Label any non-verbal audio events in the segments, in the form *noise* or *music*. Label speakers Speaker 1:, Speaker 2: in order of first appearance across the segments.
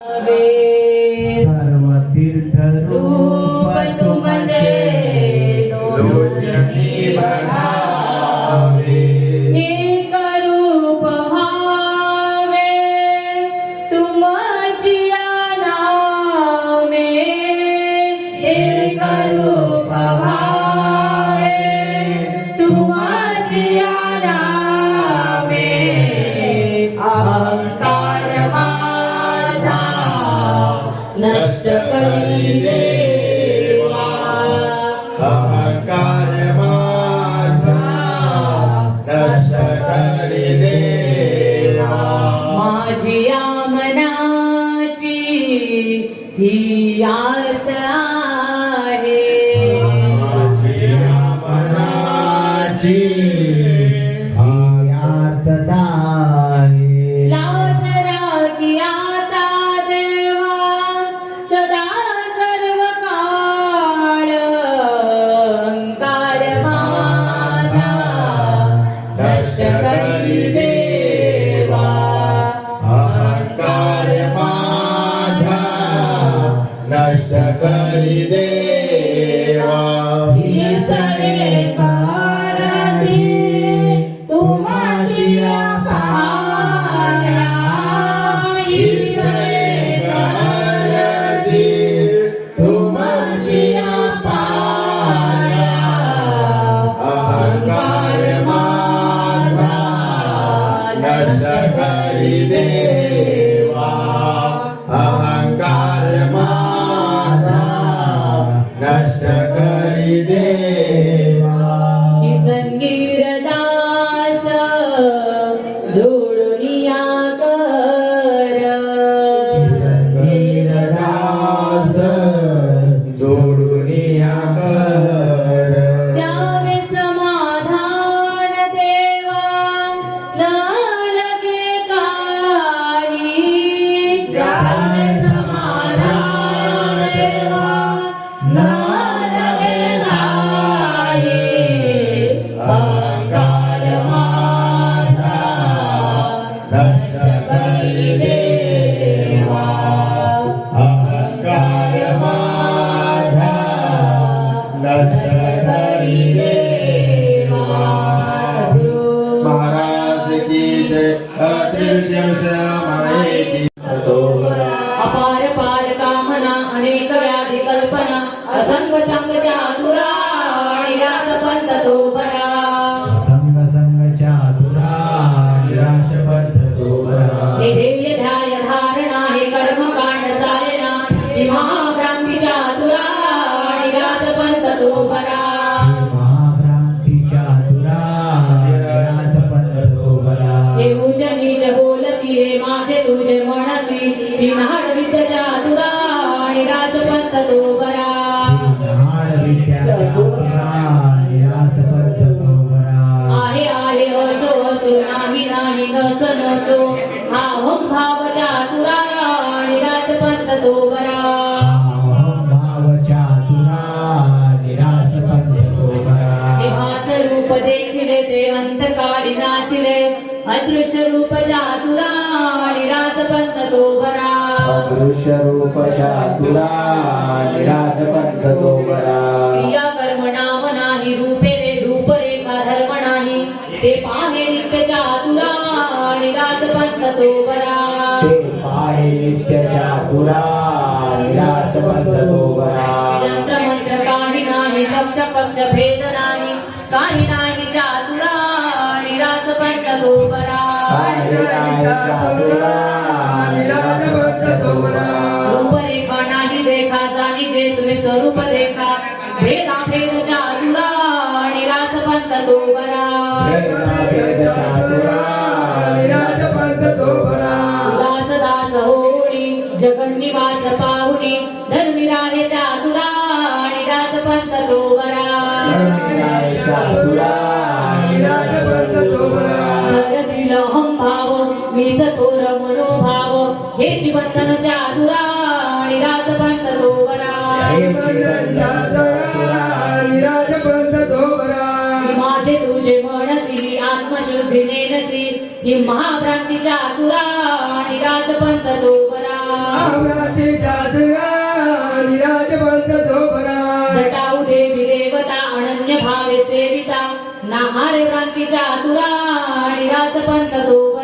Speaker 1: सर्व तीर्थ रूप तुमचे
Speaker 2: अपार पार कामना अनेक व्याधी कल्पना असंग संग चातुरा आणि रास पंत तो रूप देखिले ते अंतकाळी नाचिले अदृश्य रूप चातुरा आणि राजपंत तो बरा
Speaker 3: अदृश्य रूप चातुरा निराश पंथ तो बरा
Speaker 2: क्रिया कर्म नाम नाही रूपे रे रूप रेखा धर्म नाही ते पाहे नित्य चातुरा आणि राजपंत तो बरा
Speaker 3: ते पाहे नित्य चातुरा निराश पंथ तो बरा
Speaker 2: मंत्र काही नाही पक्ष पक्ष भेद नाही काही नाही चातुरा पंत तो बरा
Speaker 3: पाहे नाही
Speaker 2: देखा जाणी दे तुम्ही स्वरूप देखा. भेदा भेद चातुरा दास दास होळी जगन निवास पाहुणी धर्मी राहे चातुरा निराश पंत तो बरा हम भाव मीच तोर मनोभाव हे जीवंतन चातुरा निराश पंत तो माझे तुझे म्हणसी आत्मशुद्धी नेनसी ही महाभ्रांती चातुरा निराश
Speaker 4: आम्राती जातरा निराजवंत
Speaker 5: जटाऊ देवी देवता अनन्य भावे सेविता नाहारे क्रांतीच्या तुरा आणि राजपंत दोबरा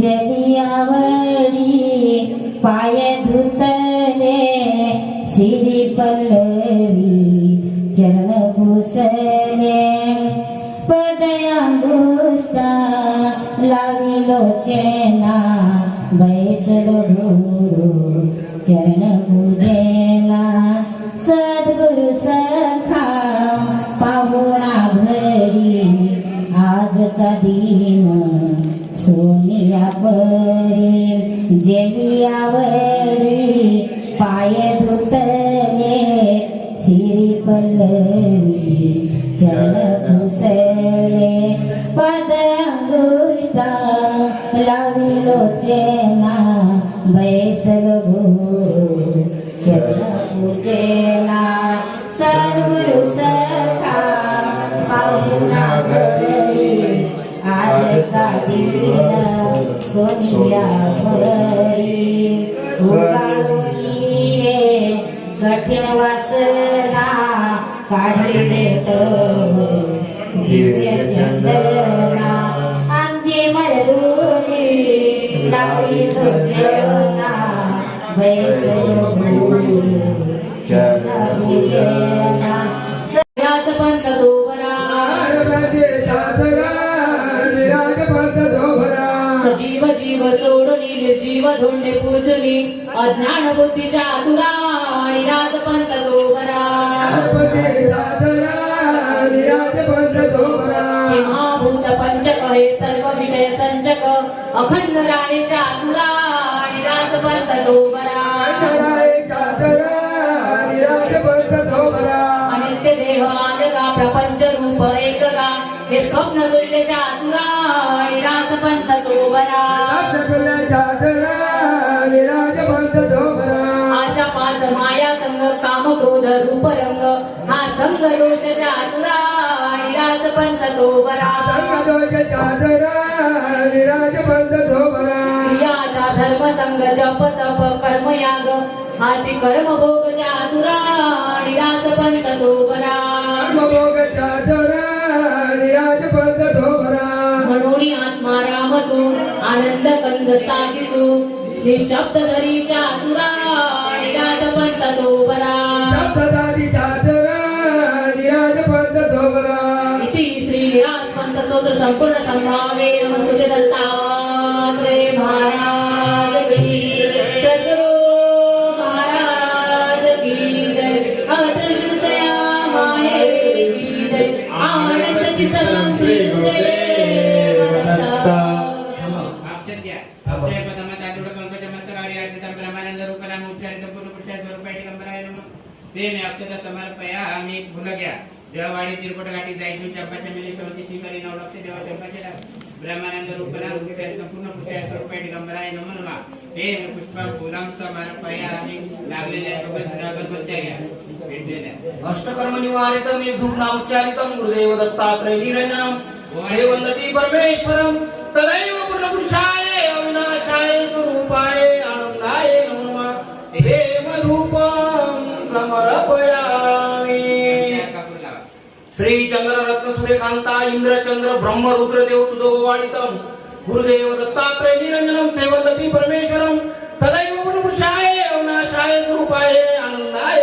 Speaker 1: ಜನಿಯವರಿ ಪಾಯಧೃತನೆ ಸಿರಿ ಪಲ್ಲವಿ ಚರಣಭೂಷಣೆ ಪದಯಾಂಗುಷ್ಟ ಲವಿಲೋಚನ ಬಯಸಲು ಗುರು ಚರಣ आजचा दिन सोनिया भरी उगाळूनी रे कठीण वासना काढी देत दिव्य चंदना अंगी मरदुनी लावी झोपना बैसलो गुरु चरण
Speaker 5: धोंडे पूजली अज्ञान बुद्धीच्या तुरा
Speaker 4: धोबरा
Speaker 5: हे महाभूत पंचक हे सर्व विषय संचक अखंड राणीच्या तुरा
Speaker 2: अनित्य देह आजगा प्रपंच रूप एकगा हे स्वप्न तुल्य चातुरा निरास पंथ तो बरा आशा पाच माया संग काम क्रोध रूप रंग हा संग दोष चातुरा निरास पंथ तो बरा
Speaker 1: संगदोष चादरा निराजपंत धोबरा
Speaker 2: क्रियाचा धर्म संग जप तप कर्म याग हाची कर्म भोग चातुरा निरास पंथ तो बरा
Speaker 1: कर्मभोग चादरा निराजपंत धोबरा
Speaker 2: म्हणून आत्मा राम तू आनंद कंद सागी तू निशब्द धरी चातुरा निरात पंत तो बरा
Speaker 1: शब्ददादी चादरा निराजपंत धोबरा
Speaker 2: इति श्री विराट पंत स्तोत्र संपूर्ण संभावे नमस्तुते दत्तात्रेय
Speaker 6: देववाडी तिरकोट जायची चंपाच्या मेले शेवटी शिकारी श्रीकरी नवलक्ष देवा चंपाच्या ब्रह्मानंद रूपनाम पूर्ण पुरुषाय स्वरूपाय दिगंबराय नमः नमः ते मी पुष्पं फुलं समर्पया आम्ही लागलेल्या गणपत्या घ्या भेटलेल्या
Speaker 5: अष्टकर्म निवारितम एक धूपना उच्चारितम गुरुदेव दत्तात्रय निरंजनम सेवंदती परमेश्वरम तदैव
Speaker 2: శ్రీ చంద్ర రత్న సూర్యకాంత ఇంద్రచంద్ర బ్రహ్మ రుద్రదేవ తుదోవాణితం గురుదేవ దత్తాత్రేయ నిరంజనం సేవల్లతి పరమేశ్వరం తదైవ పురుషాయ వినాశాయ రూపాయ ఆనందాయ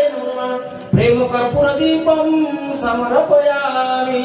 Speaker 2: ప్రేమ కర్పూర దీపం సమర్పయామి.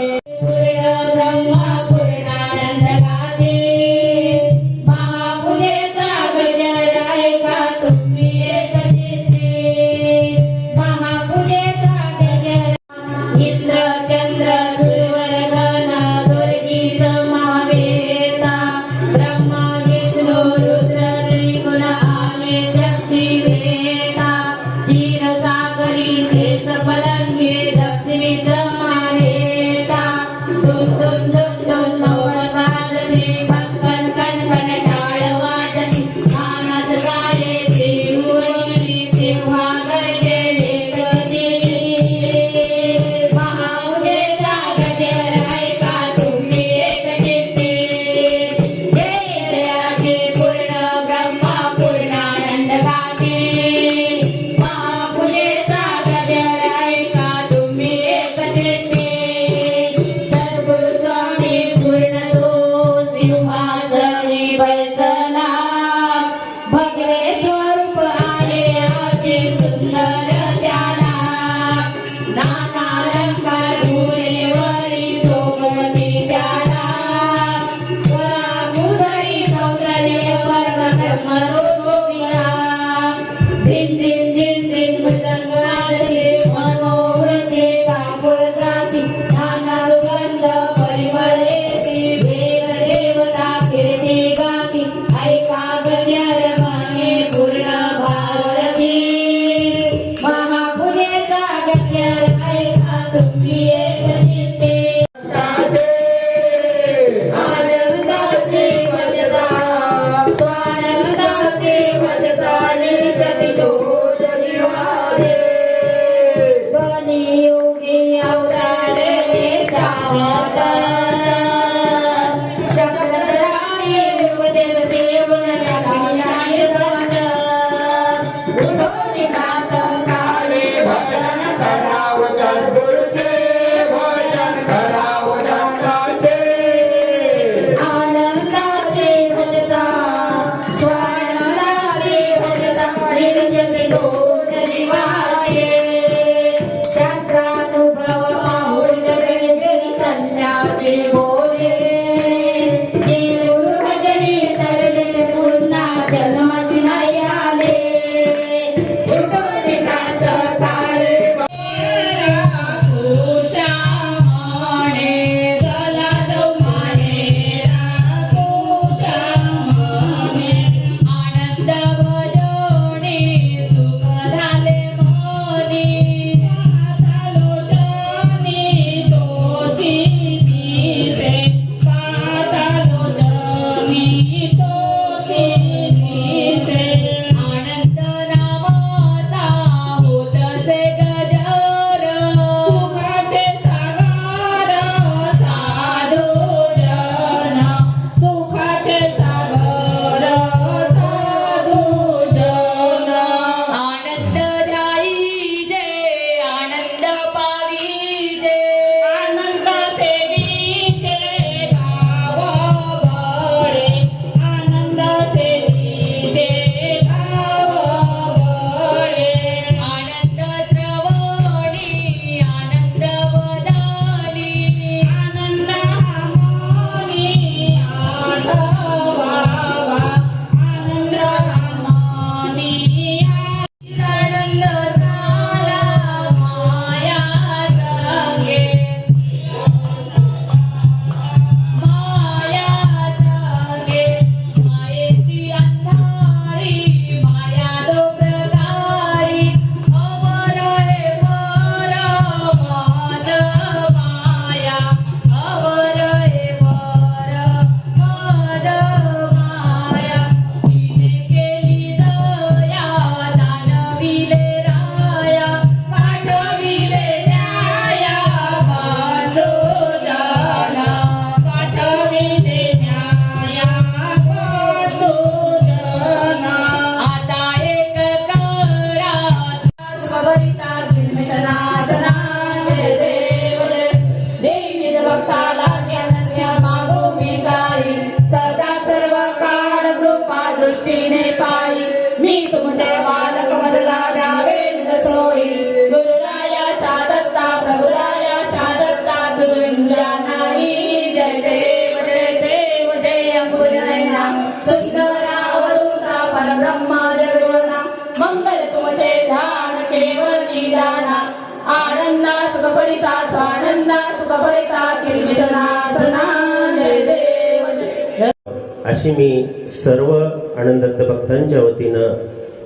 Speaker 7: अशी मी सर्व आनंदत्त भक्तांच्या वतीनं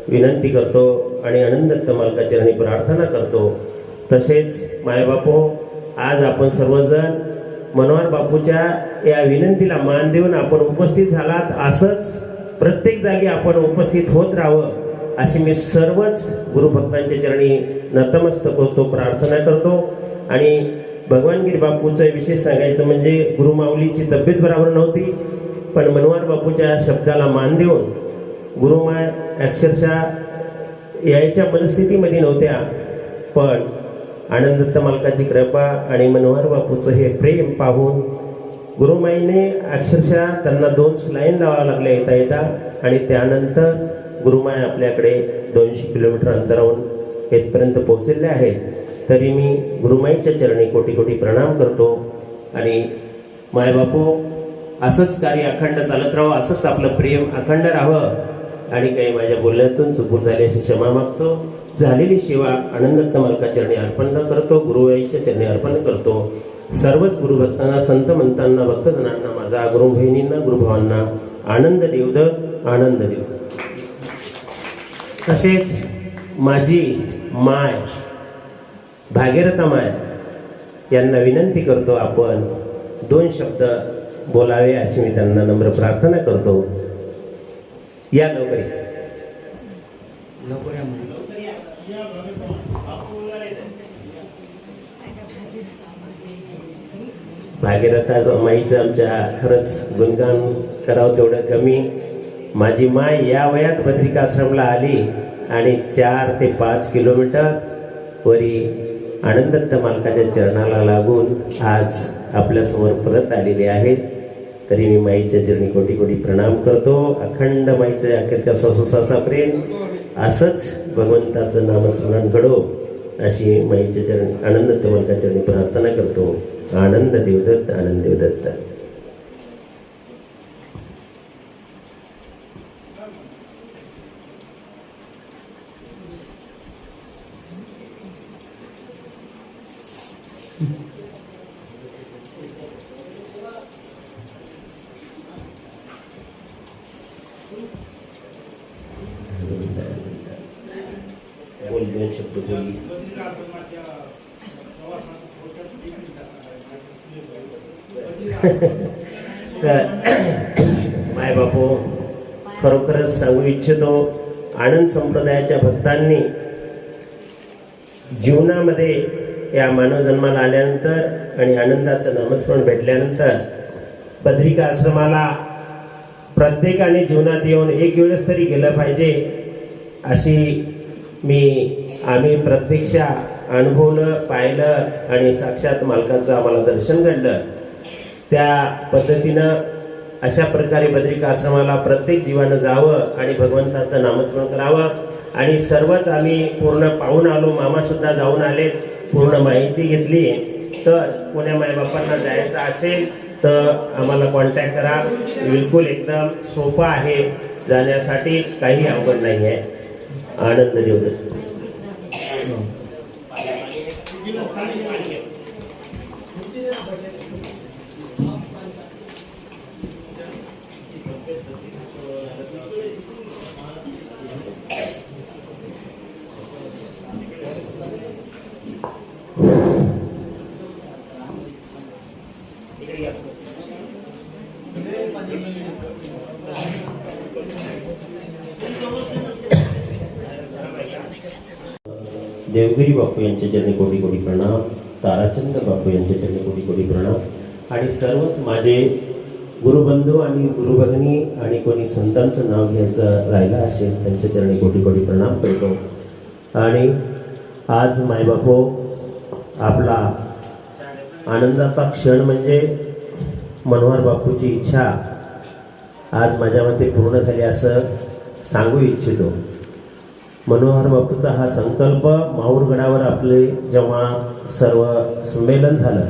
Speaker 7: विनंती करतो आणि आनंदत्त मालकाचरणी प्रार्थना करतो. तसेच मायबापो आज आपण सर्वजण मनोहर बापूच्या या विनंतीला मान देऊन आपण उपस्थित झालात असंच प्रत्येक जागी आपण उपस्थित होत राहावं अशी मी सर्वच गुरुभक्तांच्या चरणी नतमस्तक होतो प्रार्थना करतो. आणि भगवानगिरी बापूंचा विशेष सांगायचं म्हणजे गुरुमाऊलीची तब्येत बरोबर नव्हती पण मनोहर बापूच्या शब्दाला मान देऊन गुरुमाय अक्षरशः यायच्या परिस्थितीमध्ये नव्हत्या पण आनंदत्त मालकाची कृपा आणि मनोहर बापूचं हे प्रेम पाहून गुरुमाईने अक्षरशः त्यांना दोन स्लाईन लावावं लागल्या येता येता आणि त्यानंतर गुरुमाय आपल्याकडे दोनशे किलोमीटर अंतरावरून येथपर्यंत पोहोचलेले आहेत. तरी मी गुरुमाईच्या चरणी कोटी कोटी प्रणाम करतो आणि मायबापू असंच कार्य अखंड चालत राहावं असंच आपलं प्रेम अखंड राहावं. आणि काही माझ्या बोलण्यातून चुकून झाली अशी क्षमा मागतो. झालेली सेवा आनंदत्त मालका चरणी अर्पण करतो गुरुवाईच्या चरणी अर्पण करतो. सर्वच गुरुभक्तांना संत मंतांना भक्तजनांना माझा गुरु बहिणींना गुरुभावांना आनंद देवद आनंद देवद तसेच माझी माय भागीरथा माय यांना विनंती करतो आपण दोन शब्द बोलावे अशी मी त्यांना नम्र प्रार्थना करतो. या लवकर
Speaker 6: म्हणून.
Speaker 7: भागीरथा माईचं आमच्या खरंच गुणगान करावं तेवढं कमी. माझी माय या वयात बद्रिकाश्रमला आली आणि चार ते पाच किलोमीटर वरी आनंदत्त मालकाच्या चरणाला लागून आज आपल्यासमोर परत आलेले आहेत. तरी मी माईच्या चरणी कोटी कोटी प्रणाम करतो. अखंड माईच्या अखेरच्या श्वासोश्वासा प्रेम. असंच भगवंताचं नामस्मरण घडो. अशी माईच्या चरणी आनंदत्त मालकाच्या चरणी प्रार्थना करतो. आनंद देवदत्त आनंद देवदत्त बोल दोन शब्द बोली माय बापू खरोखरच सांगू इच्छितो आनंद संप्रदायाच्या भक्तांनी जीवनामध्ये या मानव जन्माला आल्यानंतर आणि आनंदाचं नामस्मरण भेटल्यानंतर पत्रिका आश्रमाला प्रत्येकाने जीवनात येऊन एक वेळेस तरी गेलं पाहिजे अशी मी आम्ही प्रत्यक्ष अनुभवलं पाहिलं आणि साक्षात मालकाचं आम्हाला दर्शन घडलं. त्या पद्धतीनं अशा प्रकारे बद्रिका आश्रमाला प्रत्येक जीवानं जावं आणि भगवंताचं नामस्मरण करावं. आणि सर्वच आम्ही पूर्ण पाहून आलो मामासुद्धा जाऊन आले पूर्ण माहिती घेतली. तर कोण्या मायबापांना जायचं असेल तर आम्हाला कॉन्टॅक्ट करा. बिलकुल एकदम सोपं आहे. जाण्यासाठी काही अवघड नाही आहे. आनंद देवदत्त देवगिरी बापू यांच्या चरणी कोटी कोटी प्रणाम ताराचंद बापू यांच्या चरणी कोटी कोटी प्रणाम आणि सर्वच माझे गुरुबंधू आणि गुरुभगिनी आणि कोणी संतांचं नाव घ्यायचं राहिलं असेल त्यांच्या चरणी कोटी कोटी प्रणाम करतो. आणि आज मायबापो आपला आनंदाचा क्षण म्हणजे मनोहर बापूची इच्छा आज माझ्या मते पूर्ण झाली असं सांगू इच्छितो. मनोहर बापूचा हा संकल्प माहूरगडावर आपले जेव्हा सर्व संमेलन झालं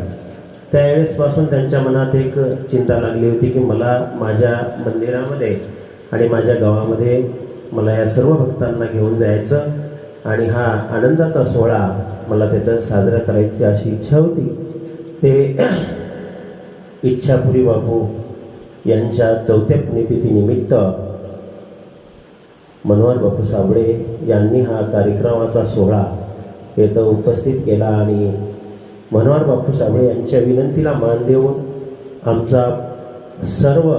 Speaker 7: त्यावेळेसपासून त्यांच्या मनात एक चिंता लागली होती की मला माझ्या मंदिरामध्ये आणि माझ्या गावामध्ये मला या सर्व भक्तांना घेऊन जायचं आणि हा आनंदाचा सोहळा मला तिथं साजरा करायची अशी इच्छा होती. ते *clears throat* इच्छापुरी बापू यांच्या चौथ्या पुण्यतिथीनिमित्त मनोहर बापू साबळे यांनी हा कार्यक्रमाचा सोहळा येथं उपस्थित केला आणि मनोहर बापू साबळे यांच्या विनंतीला मान देऊन आमचा सर्व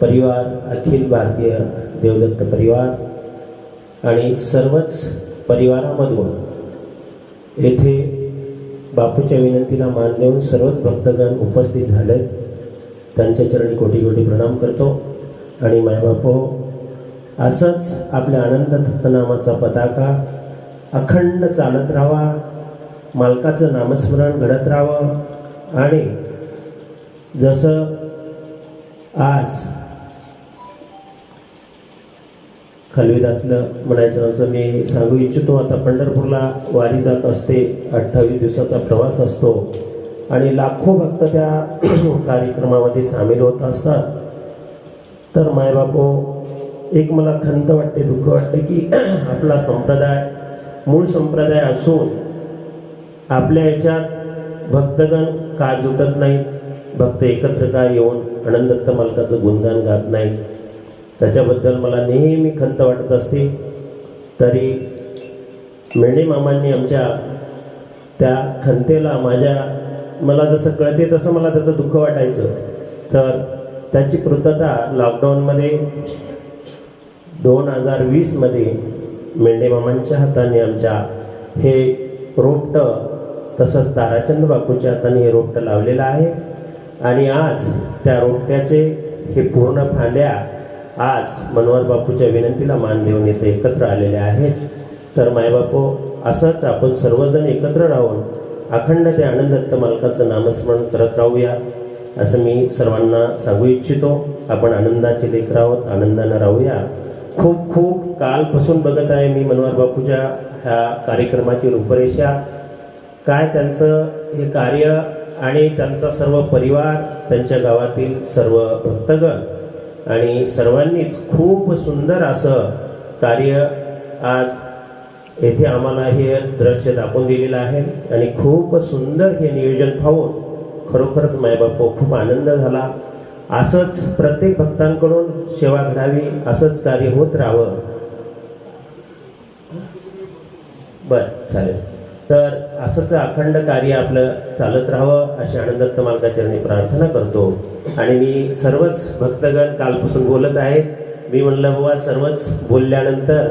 Speaker 7: परिवार अखिल भारतीय देवदत्त परिवार आणि सर्वच परिवारामधून येथे बापूच्या विनंतीला मान देऊन सर्वच भक्तगण उपस्थित झाले. त्यांच्या चरणी कोटी कोटी प्रणाम करतो आणि मायबापो असंच आपल्या आनंद दत्तनामाचा पताका अखंड चालत राहावा मालकाचं नामस्मरण घडत राहावं. आणि जसं आज खलविदातलं म्हणायचं असं मी सांगू इच्छितो आता पंढरपूरला वारी जात असते अठ्ठावीस दिवसाचा प्रवास असतो. आणि लाखो भक्त त्या *clears throat* कार्यक्रमामध्ये सामील होत असतात. तर मायबापो एक मला खंत वाटते दुःख वाटते की *clears throat* आपला संप्रदाय मूळ संप्रदाय असून आपल्या याच्यात भक्तगण का जुटत नाही भक्त एकत्र का येऊन आनंदत्त मालकाचं गुणगान गात नाहीत? त्याच्याबद्दल मला नेहमी खंत वाटत असते. तरी मेणे मामांनी आमच्या त्या खंतेला माझ्या मला जसं कळते तसं मला त्याचं दुःख वाटायचं. तर त्याची कृतता लॉकडाऊनमध्ये दोन हजार वीसमध्ये मेंढे मामांच्या हाताने आमच्या हे रोपटं तसंच ताराचंद बापूच्या हाताने हे रोपटं लावलेलं आहे. आणि आज त्या रोपट्याचे हे पूर्ण फांद्या आज मनोहर बापूच्या विनंतीला मान देऊन येथे एकत्र आलेले आहेत. तर मायबापू असंच आपण सर्वजण एकत्र राहून अखंड ते आनंदत्त मालकाचं नामस्मरण करत राहूया असं मी सर्वांना सांगू इच्छितो. आपण आनंदाचे लेकर आहोत आनंदानं राहूया. खूप खूप कालपासून बघत आहे मी मनोहर बापूच्या ह्या कार्यक्रमाची रूपरेषा. काय त्यांचं हे कार्य आणि त्यांचा सर्व परिवार त्यांच्या गावातील सर्व भक्तगण आणि सर्वांनीच खूप सुंदर असं कार्य आज येथे आम्हाला हे दृश्य दाखवून दिलेलं आहे आणि खूप सुंदर हे नियोजन पाहून खरोखरच मायबापू हो, खूप आनंद झाला. असंच प्रत्येक भक्तांकडून सेवा घडावी असंच कार्य होत राहावं. बर चालेल. तर असंच अखंड कार्य आपलं चालत राहावं अशी आनंदत्त मालकाचरणी प्रार्थना करतो. आणि मी सर्वच भक्तगण कालपासून बोलत आहेत. मी म्हणलं बाबा सर्वच बोलल्यानंतर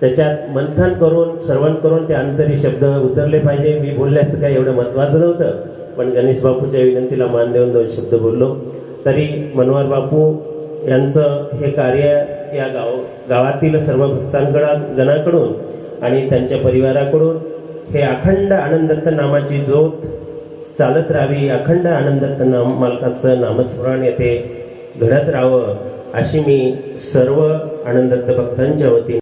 Speaker 7: त्याच्यात मंथन करून श्रवण करून ते अंतरी शब्द उतरले पाहिजे. मी बोलल्याचं काही एवढं महत्वाचं नव्हतं. पण गणेश बापूच्या विनंतीला मान देऊन दोन शब्द बोललो. तरी मनोहर बापू यांचं हे कार्य या गाव गावातील सर्व भक्तांकडा गणाकडून आणि त्यांच्या परिवाराकडून हे अखंड आनंदत्त नामाची ज्योत चालत राहावी. अखंड आनंदत्त नाम मालकाचं नामस्मरण येथे घडत राहावं अशी मी सर्व आनंदत्त भक्तांच्या वतीने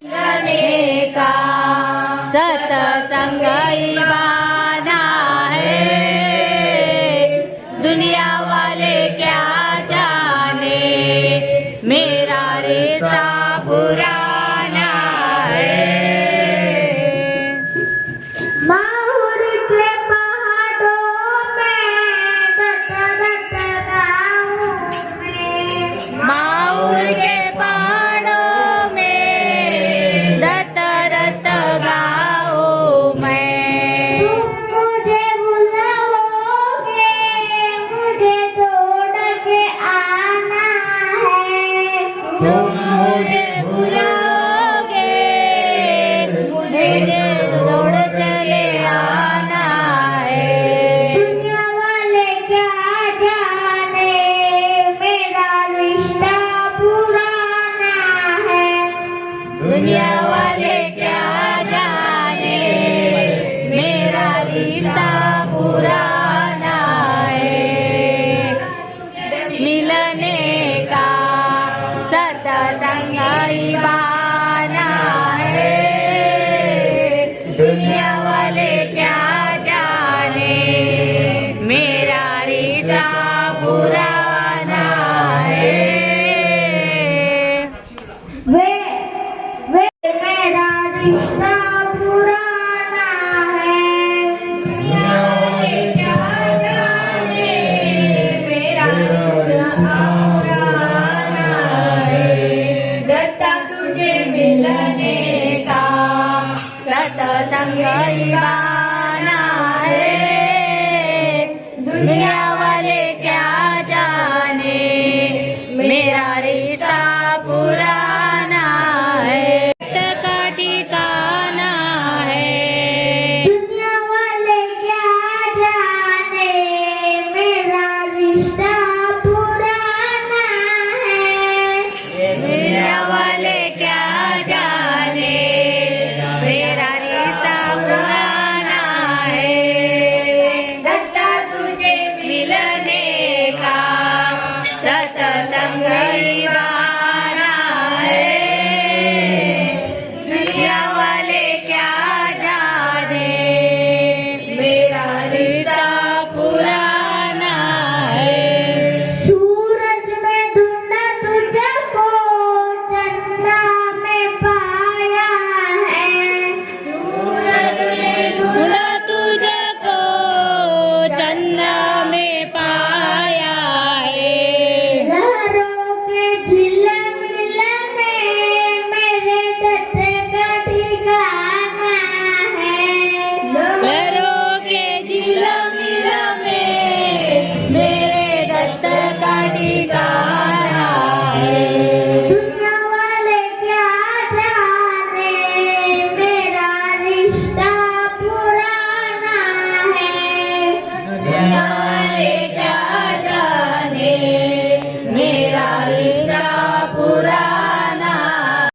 Speaker 5: दत्ता तुझे मिलने का सत गाना